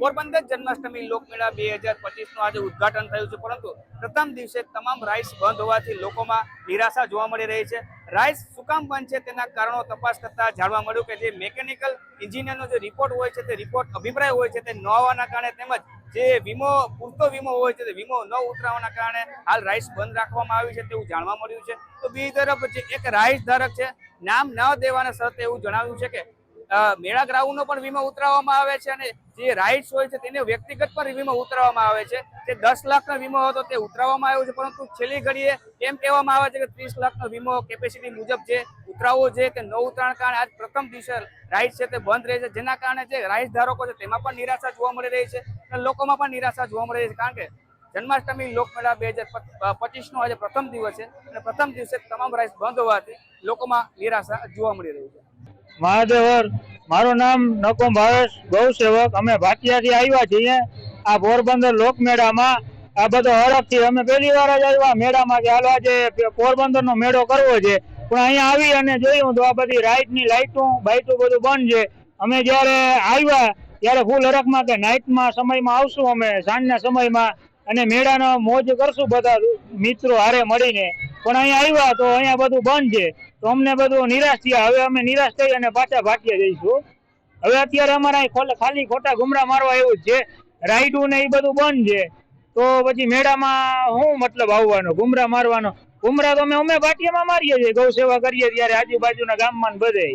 પોરબંદર જન્માષ્ટમી લોકમેળા બે હજાર પચીસનું આજે ઉદઘાટન થયું છે. પરંતુ પ્રથમ દિવસે તમામ રાઈસ બંધ હોવાથી લોકોમાં નિરાશા જોવા મળી રહી છે. રાઈસ શું કામ બંધ છે તેના કારણો તપાસ કરતા જાણવા મળ્યું કે જે મેકેનિકલ એન્જિનિયરનો જે રિપોર્ટ હોય છે તે રિપોર્ટ અભિપ્રાય હોય છે તે ન હોવાના કારણે તેમજ જે વીમો, પૂરતો વીમો હોય છે તે વીમો ન ઉતરાવાના કારણે હાલ રાઈસ બંધ રાખવામાં આવ્યું છે તેવું જાણવા મળ્યું છે. તો બીજી તરફ જે એક રાઈસ ધારક છે, નામ ન દેવાના શરતે એવું જણાવ્યું છે કે મેળા ગ્રાઉન્ડનો પણ વીમો ઉતરાવવામાં આવે છે અને જે રાઇડ્સ હોય છે તેને વ્યક્તિગત પણ વીમો ઉતરાવવામાં આવે છે. જે દસ લાખનો વીમો હતો તે ઉતરાવવામાં આવ્યો છે, પરંતુ છેલ્લી ઘડીએ એમ કહેવામાં આવે છે કે ત્રીસ લાખનો વીમો કેપેસિટી મુજબ જે ઉતરાવવો છે તે ન ઉતરાણ કારણે આજ પ્રથમ દિવસે રાઇડ છે તે બંધ રહે છે, જેના કારણે જે રાઇડ ધારકો છે તેમાં પણ નિરાશા જોવા મળી રહી છે અને લોકોમાં પણ નિરાશા જોવા મળી રહી છે, કારણ કે જન્માષ્ટમી લોકમેળા બે હજાર પચીસનો આજે પ્રથમ દિવસ છે અને પ્રથમ દિવસે તમામ રાઇડ બંધ હોવાથી લોકોમાં નિરાશા જોવા મળી રહી છે. મહાદેવર, મારું નામ નકોમ ભાવેશ ગૌ સેવક અમે ભાટિયાથી આવ્યા છીએ આ પોરબંદર લોકમેળામાં. આ બધો હરખથી અમે પહેલી વાર જ આવ્યા મેળામાં કે હાલવા આજે પોરબંદર નો મેળો કરવો છે. પણ અહીંયા આવી અને જોયું તો આ બધી રાઈટની લાઈટું, બાઈટું બધું બંધ છે. અમે જ્યારે આવ્યા ત્યારે ફૂલ હરખમાં કે નાઇટમાં સમયમાં આવશું અમે, સાંજના સમયમાં. અને મેળાનો મોજ કરશું બધા મિત્રો હારે મળીને. પણ અહીંયા આવ્યા તો અહીંયા બધું બંધ છે. તો અમને બધું નિરાશ થયા. હવે અમે નિરાશ થઈ અને પાછા ભાટીએ જઈશું. હવે અત્યારે અમારે ખાલી ખોટા ગુમરા મારવા એવું છે. રાઈડું ને એ બધું બંધ છે. તો પછી મેળામાં શું મતલબ આવવાનો? ગુમરા મારવાનો? ગુમરા તો અમે અમે ભાટિયામાં મારીએ છીએ. ગૌ સેવા કરીએ ત્યારે આજુબાજુના ગામમાં બધે.